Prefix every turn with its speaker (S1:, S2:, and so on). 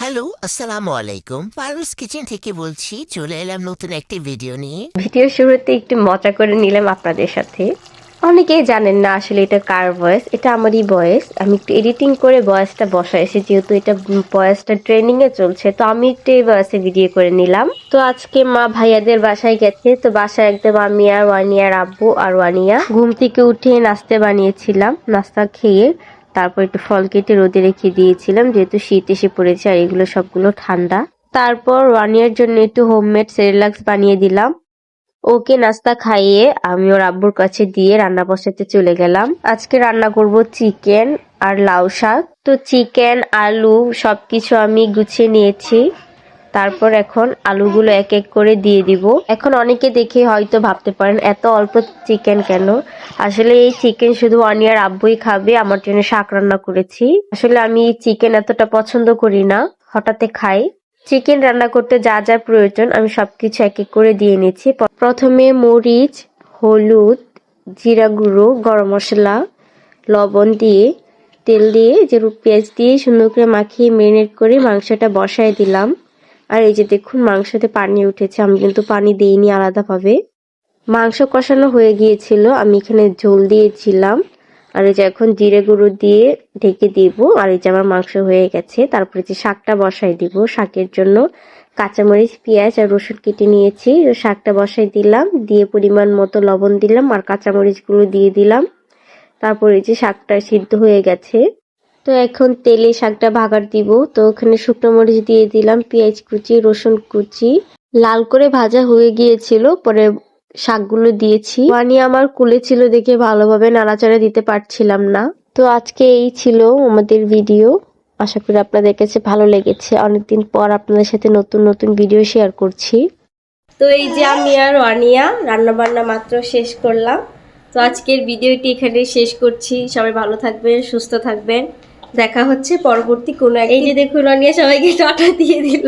S1: Hello আসসালামু আলাইকুম পারুস kitchen থেকে বলছি, চলে এলাম নতুন একটি ভিডিও নিয়ে।
S2: ভিডিও শুরুতে একটু মজা করে নিলাম আপনাদের সাথে। অনেকেই জানেন না আসলে এটা কার ভয়েস এটা আমারই ভয়েস আমি একটু এডিটিং করে ভয়েসটা বসাইছি যেহেতু এটা ভয়েসটা ট্রেনিং এ চলছে, তো আমি একটু এই ভয়েসে ভিডিও করে নিলাম। তো আজকে মা ভাইয়াদের বাসায় গেছে, তো বাসায় একদম আমি আর ওয়ানিয়ার আব্বু আর ওয়ানিয়া। ঘুম থেকে উঠে নাস্তা বানিয়েছিলাম, নাস্তা খেয়ে তারপর একটু ফল কেটে রোদে রেখে দিয়েছিলাম, যেহেতু শীত এসে পড়েছে আর এগুলো সবগুলো ঠান্ডা। তারপর ওয়ানিয়ার জন্য একটু হোমমেড সেরিলাক্স বানিয়ে দিলাম। ওকে নাস্তা খাইয়ে আমি ওর আব্বুর কাছে দিয়ে রান্না বসাতে চলে গেলাম। আজকে রান্না করব চিকেন আর লাউ শাক। তো চিকেন, আলু সবকিছু আমি গুছিয়ে নিয়েছি। তারপর এখন আলুগুলো এক এক করে দিয়ে দিব। এখন অনেকে দেখে হয়তো ভাবতে পারেন, এত অল্প চিকেন কেন? আসলে এই চিকেন শুধু অনিয়ার আব্বুই খাবে, আমার জন্য শাক রান্না করেছি। আসলে আমি চিকেন এতটা পছন্দ করি না, হঠাৎ খাই। চিকেন রান্না করতে যা যা প্রয়োজন, আমি সবকিছু এক এক করে দিয়ে নিচ্ছি। প- প্রথমে মরিচ, হলুদ, জিরা গুঁড়ো, গরম মশলা, লবণ দিয়ে, তেল দিয়ে যে পেঁয়াজ দিয়ে সুন্দর করে মাখিয়ে মেরিনেট করে মাংসটা বসায় দিলাম। আর এই যে দেখুন মাংসতে পানি উঠেছে। আমি কিন্তু পানি দিইনি আলাদাভাবে। মাংস কষানো হয়ে গিয়েছিল। আমি এখানে ঝোল দিয়েছিলাম। আর এই যে এখন জিরে গুঁড়ো দিয়ে ঢেকে দিব। আর এই যে আমার মাংস হয়ে গেছে। তারপরে যে শাকটা বসাই দিব, শাকের জন্য কাঁচামরিচ, পেঁয়াজ আর রসুন কেটে নিয়েছি। শাকটা বসাই দিলাম। দিয়ে পরিমাণ মতো লবণ দিলাম আর কাঁচামরিচগুলো দিয়ে দিলাম। তারপরে যে শাকটা সিদ্ধ হয়ে গেছে। তো এখন তেলে শাকটা ভাগার দিব। তো ওখানে শুকনো মরিচ দিয়ে দিলাম, পেঁয়াজ কুচি, রসুন কুচি। লাল করে ভাজা হয়ে গিয়েছিল, পরে শাকগুলো দিয়েছি। পানি আমার কুলে ছিল দেখে ভালোভাবে নাড়াচাড়া দিতে পারছিলাম না। তো আজকে এই ছিল আমাদের ভিডিও। আশা করি আপনাদের কাছে ভালো লেগেছে। অনেকদিন পর আপনাদের সাথে নতুন নতুন ভিডিও শেয়ার করছি। তো এই যে আমি আর ওয়ানিয়া রান্না বান্না মাত্র শেষ করলাম। তো আজকের ভিডিওটি এখানে শেষ করছি। সবাই ভালো থাকবেন, সুস্থ থাকবেন। দেখা হচ্ছে পরবর্তী কোনো এই যে দেখুন অনিয়া সবাইকে টাটা দিয়ে দিল।